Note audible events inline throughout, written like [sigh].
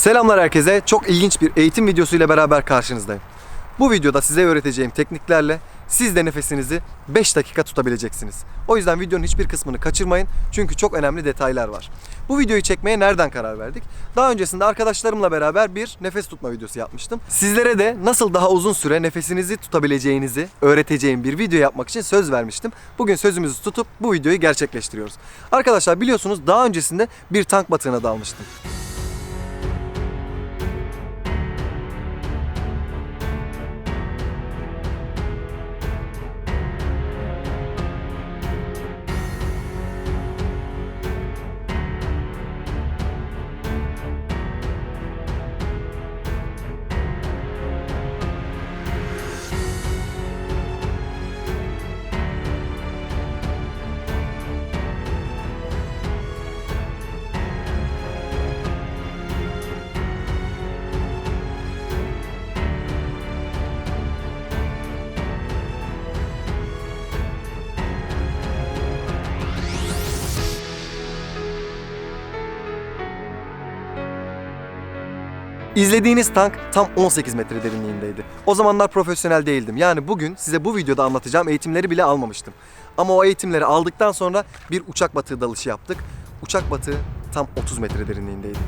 Selamlar herkese. Çok ilginç bir eğitim videosu ile beraber karşınızdayım. Bu videoda size öğreteceğim tekniklerle siz de nefesinizi 5 dakika tutabileceksiniz. O yüzden videonun hiçbir kısmını kaçırmayın çünkü çok önemli detaylar var. Bu videoyu çekmeye nereden karar verdik? Daha öncesinde arkadaşlarımla beraber bir nefes tutma videosu yapmıştım. Sizlere de nasıl daha uzun süre nefesinizi tutabileceğinizi öğreteceğim bir video yapmak için söz vermiştim. Bugün sözümüzü tutup bu videoyu gerçekleştiriyoruz. Arkadaşlar biliyorsunuz daha öncesinde bir tank batığına dalmıştım. İzlediğiniz tank tam 18 metre derinliğindeydi. O zamanlar profesyonel değildim. Yani bugün size bu videoda anlatacağım eğitimleri bile almamıştım. Ama o eğitimleri aldıktan sonra bir uçak batığı dalışı yaptık. Uçak batığı tam 30 metre derinliğindeydi.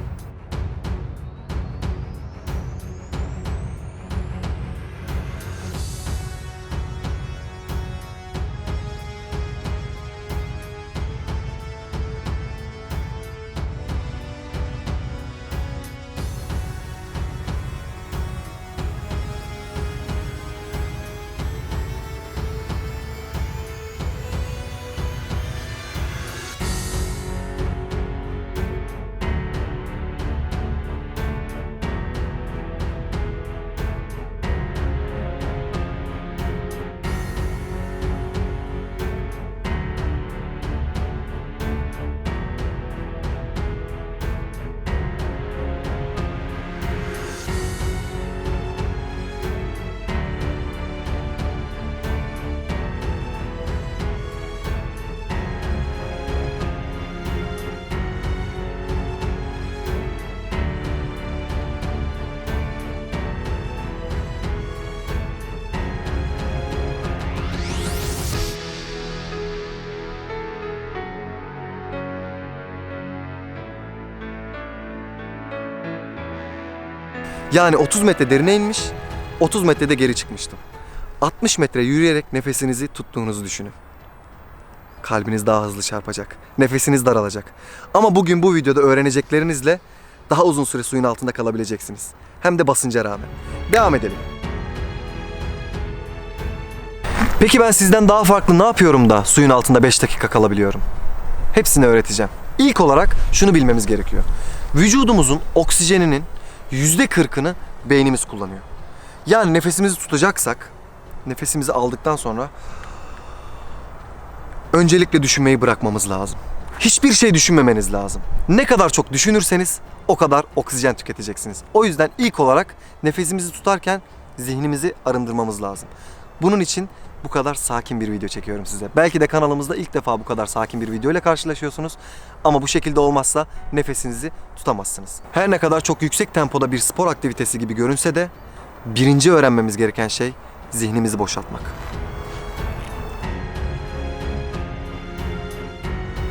Yani 30 metre derine inmiş, 30 metrede geri çıkmıştım. 60 metre yürüyerek nefesinizi tuttuğunuzu düşünün. Kalbiniz daha hızlı çarpacak. Nefesiniz daralacak. Ama bugün bu videoda öğreneceklerinizle daha uzun süre suyun altında kalabileceksiniz. Hem de basınca rağmen. Devam edelim. Peki ben sizden daha farklı ne yapıyorum da suyun altında 5 dakika kalabiliyorum? Hepsini öğreteceğim. İlk olarak şunu bilmemiz gerekiyor. Vücudumuzun oksijeninin yüzde kırkını beynimiz kullanıyor. Yani nefesimizi tutacaksak, nefesimizi aldıktan sonra öncelikle düşünmeyi bırakmamız lazım. Hiçbir şey düşünmemeniz lazım. Ne kadar çok düşünürseniz o kadar oksijen tüketeceksiniz. O yüzden ilk olarak nefesimizi tutarken zihnimizi arındırmamız lazım. Bunun için bu kadar sakin bir video çekiyorum size. Belki de kanalımızda ilk defa bu kadar sakin bir video ile karşılaşıyorsunuz. Ama bu şekilde olmazsa nefesinizi tutamazsınız. Her ne kadar çok yüksek tempoda bir spor aktivitesi gibi görünse de birinci öğrenmemiz gereken şey zihnimizi boşaltmak.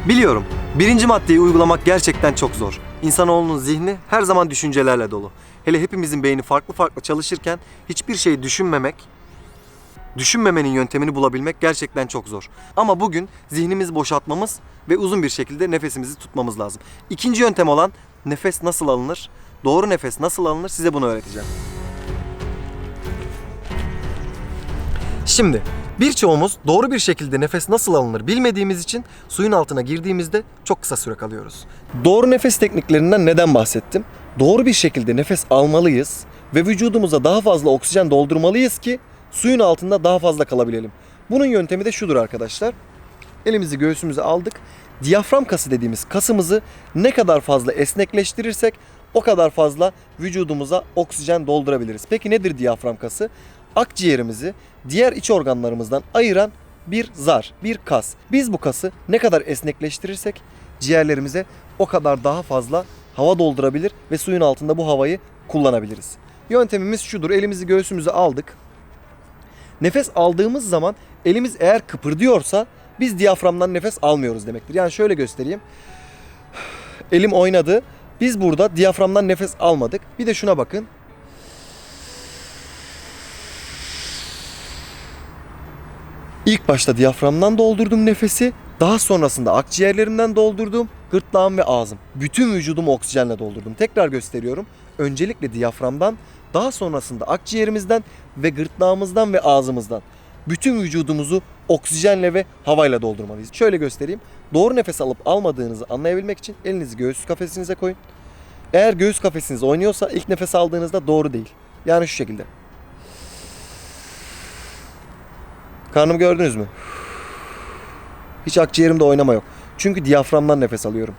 Biliyorum. Birinci maddeyi uygulamak gerçekten çok zor. İnsanoğlunun zihni her zaman düşüncelerle dolu. Hele hepimizin beyni farklı farklı çalışırken hiçbir şey düşünmemek, düşünmemenin yöntemini bulabilmek gerçekten çok zor. Ama bugün zihnimizi boşaltmamız ve uzun bir şekilde nefesimizi tutmamız lazım. İkinci yöntem olan nefes nasıl alınır, doğru nefes nasıl alınır size bunu öğreteceğim. Şimdi birçoğumuz doğru bir şekilde nefes nasıl alınır bilmediğimiz için suyun altına girdiğimizde çok kısa süre kalıyoruz. Doğru nefes tekniklerinden neden bahsettim? Doğru bir şekilde nefes almalıyız ve vücudumuza daha fazla oksijen doldurmalıyız ki suyun altında daha fazla kalabilelim. Bunun yöntemi de şudur arkadaşlar. Elimizi göğsümüze aldık. Diyafram kası dediğimiz kasımızı ne kadar fazla esnekleştirirsek o kadar fazla vücudumuza oksijen doldurabiliriz. Peki nedir diyafram kası? Akciğerimizi diğer iç organlarımızdan ayıran bir zar, bir kas. Biz bu kası ne kadar esnekleştirirsek ciğerlerimize o kadar daha fazla hava doldurabilir ve suyun altında bu havayı kullanabiliriz. Yöntemimiz şudur. Elimizi göğsümüze aldık. Nefes aldığımız zaman elimiz eğer kıpırdıyorsa biz diyaframdan nefes almıyoruz demektir. Yani şöyle göstereyim. Elim oynadı. Biz burada diyaframdan nefes almadık. Bir de şuna bakın. İlk başta diyaframdan doldurdum nefesi. Daha sonrasında akciğerlerimden doldurdum. Gırtlağım ve ağzım. Bütün vücudumu oksijenle doldurdum. Tekrar gösteriyorum. Öncelikle diyaframdan, daha sonrasında akciğerimizden ve gırtlağımızdan ve ağzımızdan. Bütün vücudumuzu oksijenle ve havayla doldurmalıyız. Şöyle göstereyim. Doğru nefes alıp almadığınızı anlayabilmek için elinizi göğüs kafesinize koyun. Eğer göğüs kafesiniz oynuyorsa ilk nefes aldığınızda doğru değil. Yani şu şekilde. Karnımı gördünüz mü? Hiç akciğerimde oynama yok. Çünkü diyaframdan nefes alıyorum.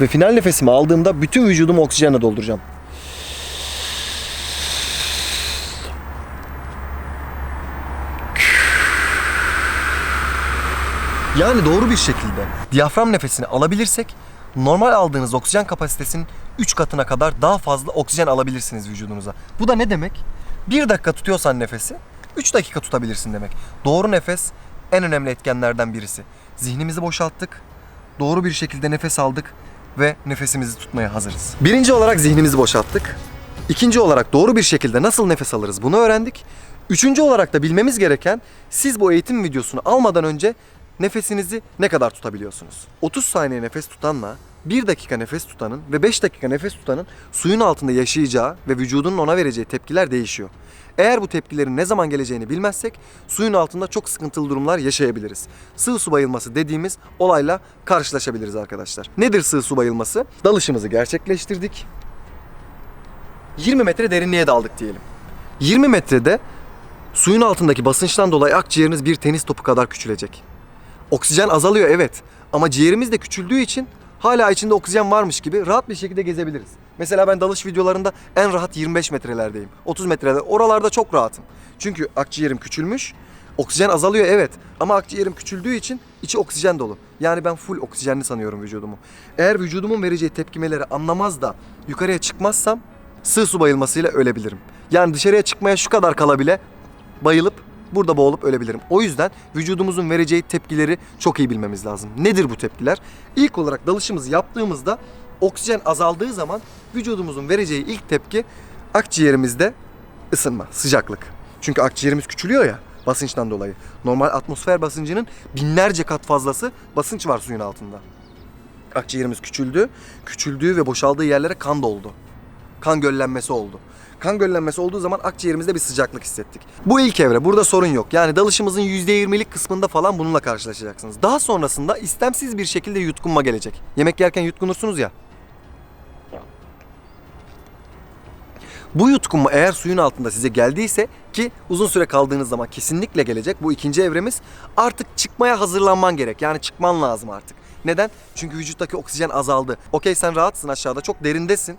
Ve final nefesimi aldığımda bütün vücudumu oksijenle dolduracağım. Yani doğru bir şekilde diyafram nefesini alabilirsek normal aldığınız oksijen kapasitesinin 3 katına kadar daha fazla oksijen alabilirsiniz vücudunuza. Bu da ne demek? 1 dakika tutuyorsan nefesi 3 dakika tutabilirsin demek. Doğru nefes en önemli etkenlerden birisi. Zihnimizi boşalttık, doğru bir şekilde nefes aldık ve nefesimizi tutmaya hazırız. Birinci olarak zihnimizi boşalttık. İkinci olarak doğru bir şekilde nasıl nefes alırız bunu öğrendik. Üçüncü olarak da bilmemiz gereken siz bu eğitim videosunu almadan önce nefesinizi ne kadar tutabiliyorsunuz? 30 saniye nefes tutanla 1 dakika nefes tutanın ve 5 dakika nefes tutanın suyun altında yaşayacağı ve vücudunun ona vereceği tepkiler değişiyor. Eğer bu tepkilerin ne zaman geleceğini bilmezsek suyun altında çok sıkıntılı durumlar yaşayabiliriz. Sığ su bayılması dediğimiz olayla karşılaşabiliriz arkadaşlar. Nedir sığ su bayılması? Dalışımızı gerçekleştirdik. 20 metre derinliğe daldık diyelim. 20 metrede suyun altındaki basınçtan dolayı akciğeriniz bir tenis topu kadar küçülecek. Oksijen azalıyor evet ama ciğerimiz de küçüldüğü için hala içinde oksijen varmış gibi rahat bir şekilde gezebiliriz. Mesela ben dalış videolarında en rahat 25 metrelerdeyim. 30 metrelerde. Oralarda çok rahatım. Çünkü akciğerim küçülmüş. Oksijen azalıyor evet ama akciğerim küçüldüğü için içi oksijen dolu. Yani ben full oksijenli sanıyorum vücudumu. Eğer vücudumun vereceği tepkimeleri anlamaz da yukarıya çıkmazsam sığ su bayılmasıyla ölebilirim. Yani dışarıya çıkmaya şu kadar kala bile bayılıp burada boğulup ölebilirim. O yüzden vücudumuzun vereceği tepkileri çok iyi bilmemiz lazım. Nedir bu tepkiler? İlk olarak dalışımızı yaptığımızda oksijen azaldığı zaman vücudumuzun vereceği ilk tepki akciğerimizde ısınma, sıcaklık. Çünkü akciğerimiz küçülüyor ya basınçtan dolayı. Normal atmosfer basıncının binlerce kat fazlası basınç var suyun altında. Akciğerimiz küçüldü. Küçüldüğü ve boşaldığı yerlere kan doldu. Kan göllenmesi oldu. Kan göllenmesi olduğu zaman akciğerimizde bir sıcaklık hissettik. Bu ilk evre. Burada sorun yok. Yani dalışımızın %20'lik kısmında falan bununla karşılaşacaksınız. Daha sonrasında istemsiz bir şekilde yutkunma gelecek. Yemek yerken yutkunursunuz ya. Bu yutkunma eğer suyun altında size geldiyse ki uzun süre kaldığınız zaman kesinlikle gelecek. Bu ikinci evremiz. Artık çıkmaya hazırlanman gerek. Yani çıkman lazım artık. Neden? Çünkü vücuttaki oksijen azaldı. Okey sen rahatsın aşağıda çok derindesin.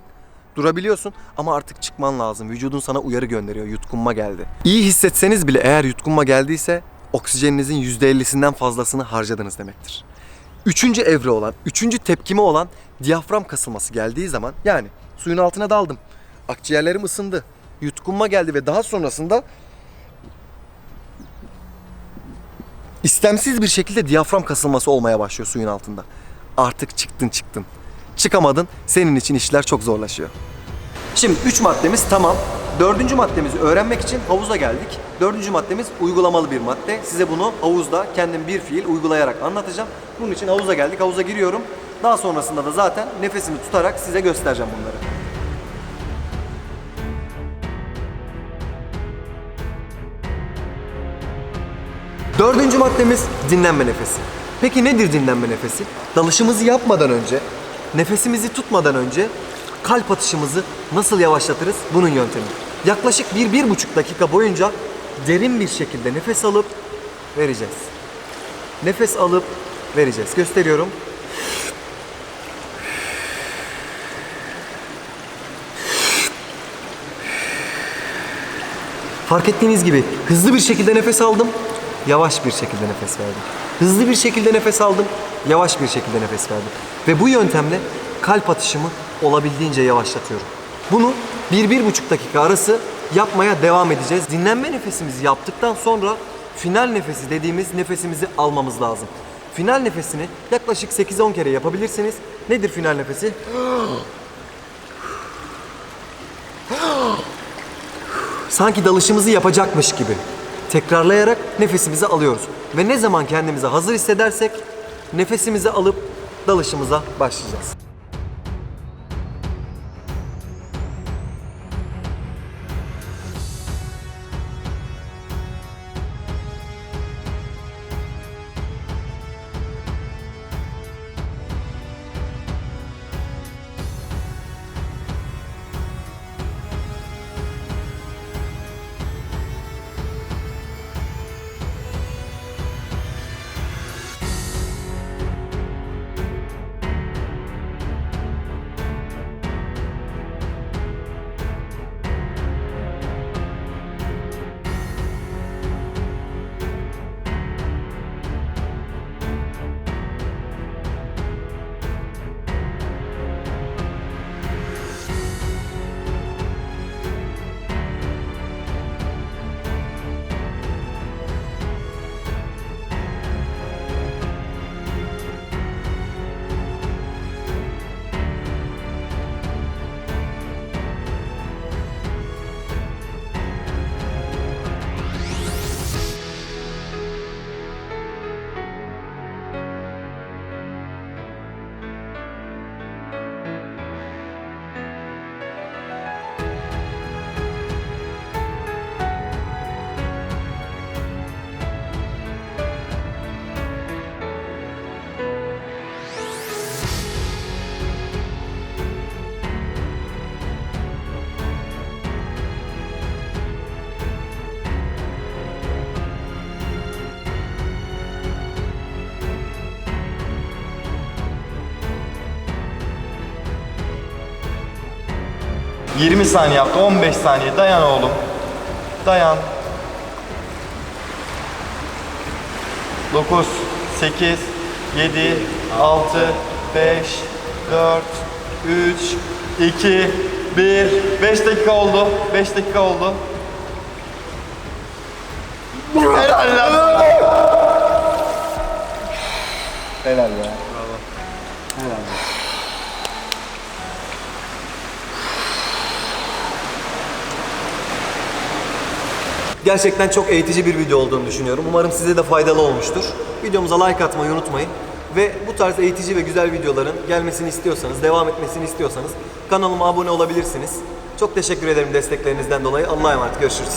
Durabiliyorsun ama artık çıkman lazım. Vücudun sana uyarı gönderiyor. Yutkunma geldi. İyi hissetseniz bile eğer yutkunma geldiyse oksijeninizin %50'sinden fazlasını harcadınız demektir. Üçüncü evre olan, üçüncü tepkime olan diyafram kasılması geldiği zaman yani suyun altına daldım. Akciğerlerim ısındı. Yutkunma geldi ve daha sonrasında istemsiz bir şekilde diyafram kasılması olmaya başlıyor suyun altında. Artık çıktın çıktın. Çıkamadın senin için işler çok zorlaşıyor. Şimdi 3 maddemiz tamam. Dördüncü maddemizi öğrenmek için havuza geldik. Dördüncü maddemiz uygulamalı bir madde. Size bunu havuzda kendim bir fiil uygulayarak anlatacağım. Bunun için havuza geldik. Havuza giriyorum. Daha sonrasında da zaten nefesimi tutarak size göstereceğim bunları. Dördüncü maddemiz dinlenme nefesi. Peki nedir dinlenme nefesi? Dalışımızı yapmadan önce, nefesimizi tutmadan önce kalp atışımızı nasıl yavaşlatırız? Bunun yöntemi. Yaklaşık bir, bir buçuk dakika boyunca derin bir şekilde nefes alıp vereceğiz. Nefes alıp vereceğiz. Gösteriyorum. Fark ettiğiniz gibi hızlı bir şekilde nefes aldım, yavaş bir şekilde nefes verdim. Hızlı bir şekilde nefes aldım, yavaş bir şekilde nefes verdim. Ve bu yöntemle kalp atışımı olabildiğince yavaşlatıyorum. Bunu 1-1,5 dakika arası yapmaya devam edeceğiz. Dinlenme nefesimizi yaptıktan sonra final nefesi dediğimiz nefesimizi almamız lazım. Final nefesini yaklaşık 8-10 kere yapabilirsiniz. Nedir final nefesi? [gasps] Sanki dalışımızı yapacakmış gibi tekrarlayarak nefesimizi alıyoruz. Ve ne zaman kendimizi hazır hissedersek nefesimizi alıp dalışımıza başlayacağız. 20 saniye yaptı. 15 saniye. Dayan oğlum. Dayan. 9, 8, 7, 6, 5, 4, 3, 2, 1. 5 dakika oldu. 5 dakika oldu. Helal lan. Helal ya. Gerçekten çok eğitici bir video olduğunu düşünüyorum. Umarım size de faydalı olmuştur. Videomuza like atmayı unutmayın. Ve bu tarz eğitici ve güzel videoların gelmesini istiyorsanız, devam etmesini istiyorsanız kanalıma abone olabilirsiniz. Çok teşekkür ederim desteklerinizden dolayı. Allah'a emanet. Görüşürüz.